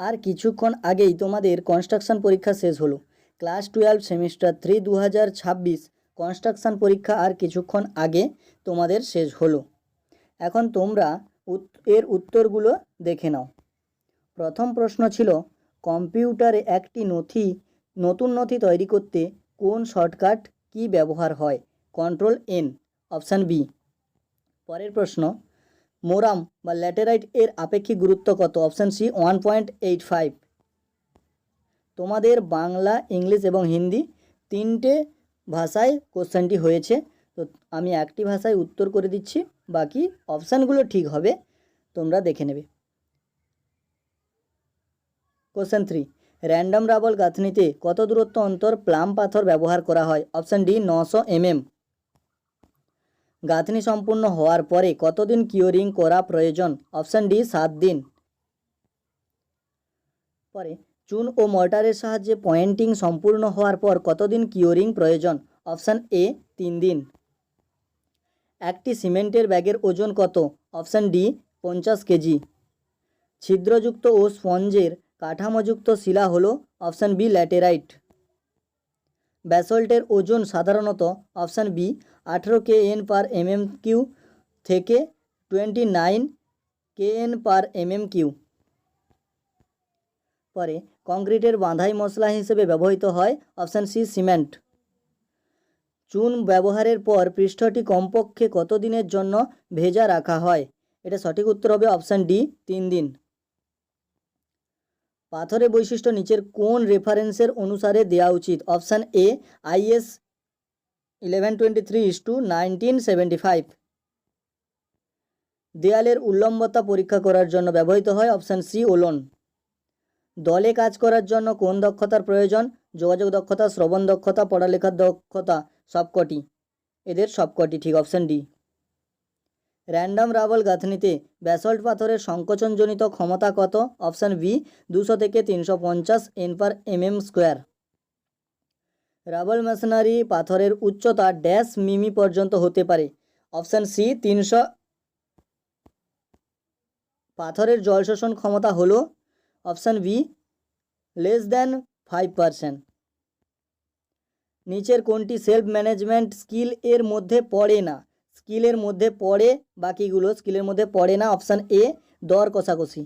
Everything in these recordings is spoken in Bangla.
আর কিছুক্ষণ আগেই তোমাদের কনস্ট্রাকশন পরীক্ষা শেষ হলো। ক্লাস টুয়েলভ সেমিস্টার থ্রি দু হাজার ছাব্বিশ কনস্ট্রাকশন পরীক্ষা আর কিছুক্ষণ আগে তোমাদের শেষ হলো। এখন তোমরা এর উত্তরগুলো দেখে নাও। প্রথম প্রশ্ন ছিল, কম্পিউটারে একটি নথি, নতুন নথি তৈরি করতে কোন শর্টকাট কি ব্যবহার হয়? কন্ট্রোল এন অপশান বি পরের প্রশ্ন মোরাম বা ল্যাটেরাইট এর আপেক্ষিক গুরুত্ব কত? Option C one point eight five তোমাদের বাংলা, ইংলিশ এবং হিন্দি তিনটে ভাষায় কোশ্চেনটি হয়েছে। তো আমি একটি ভাষায় উত্তর করে দিচ্ছি, বাকি অপশানগুলো ঠিক হবে, তোমরা দেখে নেবে। কোশ্চেন থ্রি, র্যান্ডম রাবল গাঁথনিতে কত দূরত্ব অন্তর প্লাম পাথর ব্যবহার করা হয়? অপশান ডি নশো এমএম। গাঁথনি সম্পূর্ণ হওয়ার পরে কতদিন কিওরিং করা প্রয়োজন? অপশান ডি সাত দিন। পরে, চুন ও মর্টারের সাহায্যে পয়েন্টিং সম্পূর্ণ হওয়ার পর কতদিন কিওরিং প্রয়োজন? অপশান এ তিন দিন। একটি সিমেন্টের ব্যাগের ওজন কত? অপশান ডি পঞ্চাশ কেজি। ছিদ্রযুক্ত ও স্পঞ্জের কাঠামোযুক্ত শিলা হল অপশান বি ল্যাটেরাইট। ব্যাসল্টের ওজন সাধারণত অপশান বি, আঠেরো K N per mm cube থেকে twenty nine K N per mm cube. পরে কংক্রিটের বাঁধাই মশলা হিসেবে ব্যবহৃত হয় অপশান সি, সিমেন্ট। চুন ব্যবহারের পর পৃষ্ঠটি কমপক্ষে কত দিনের জন্য ভেজা রাখা হয়? এটা সঠিক উত্তর হবে অপশান ডি, তিন দিন। পাথরের বৈশিষ্ট্য নিচের কোন রেফারেন্সের অনুসারে দেওয়া উচিত? Option A IS eleven twenty three IS two nineteen five দেয়ালের উল্লম্বতা পরীক্ষা করার জন্য ব্যবহৃত হয় অপশান সি ওলন। দলে কাজ করার জন্য কোন দক্ষতার প্রয়োজন? যোগাযোগ দক্ষতা, শ্রবণ দক্ষতা, পড়ালেখার দক্ষতা, সবকটি। এদের সবকটি, ঠিক অপশান ডি র্যান্ডম রাবল গাঁথনিতে ব্যাসল্ট পাথরের সংকোচনজনিত ক্ষমতা কত? অপশান বি দুশো থেকে তিনশো পঞ্চাশ N per mm square rubble masonry পাথরের উচ্চতা ড্যাশ মিমি পর্যন্ত হতে পারে। অপশান সি তিনশো পাথরের জল শোষণ ক্ষমতা হলো? Option B less than five percent নিচের কোনটি সেলফ ম্যানেজমেন্ট স্কিল এর মধ্যে পড়ে না? স্কিলের মধ্যে পড়ে, বাকিগুলো স্কিলের মধ্যে পড়ে না, অপশান এ, দর কষাকষি।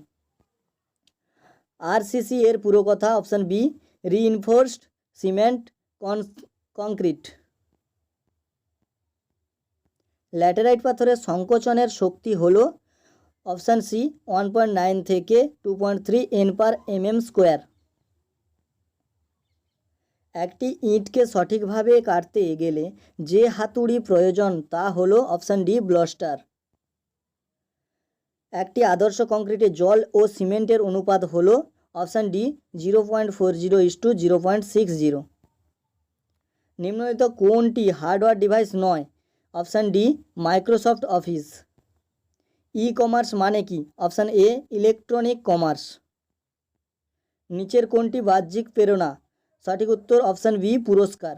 আরসিসি এর পুরো কথা, option B reinforced cement concrete laterite পাথরের সংকোচনের শক্তি হলো, option C one point nine থেকে two point three N per mm square একটি ইঁটকে সঠিকভাবে কাটতে গেলে যে হাতুড়ি প্রয়োজন তা হলো অপশান ডি ব্লস্টার। একটি আদর্শ কংক্রিটে জল ও সিমেন্টের অনুপাত হলো option D zero point four zero is to zero point six zero. নিম্নলিখিত কোনটি হার্ডওয়্যার ডিভাইস নয়? Option D Microsoft office. E commerce মানে কি? Option A electronic commerce. নিচের কোনটি বাহ্যিক প্রেরণা? সঠিক উত্তর অপশান বি, পুরস্কার।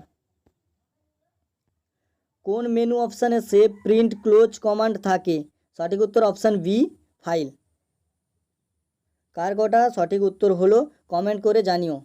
কোন মেনু অপশানে সেভ প্রিন্ট ক্লোজ কমান্ড থাকে? সঠিক উত্তর অপশান বি ফাইল কার কটা? সঠিক উত্তর হলো কমেন্ট করে জানিও।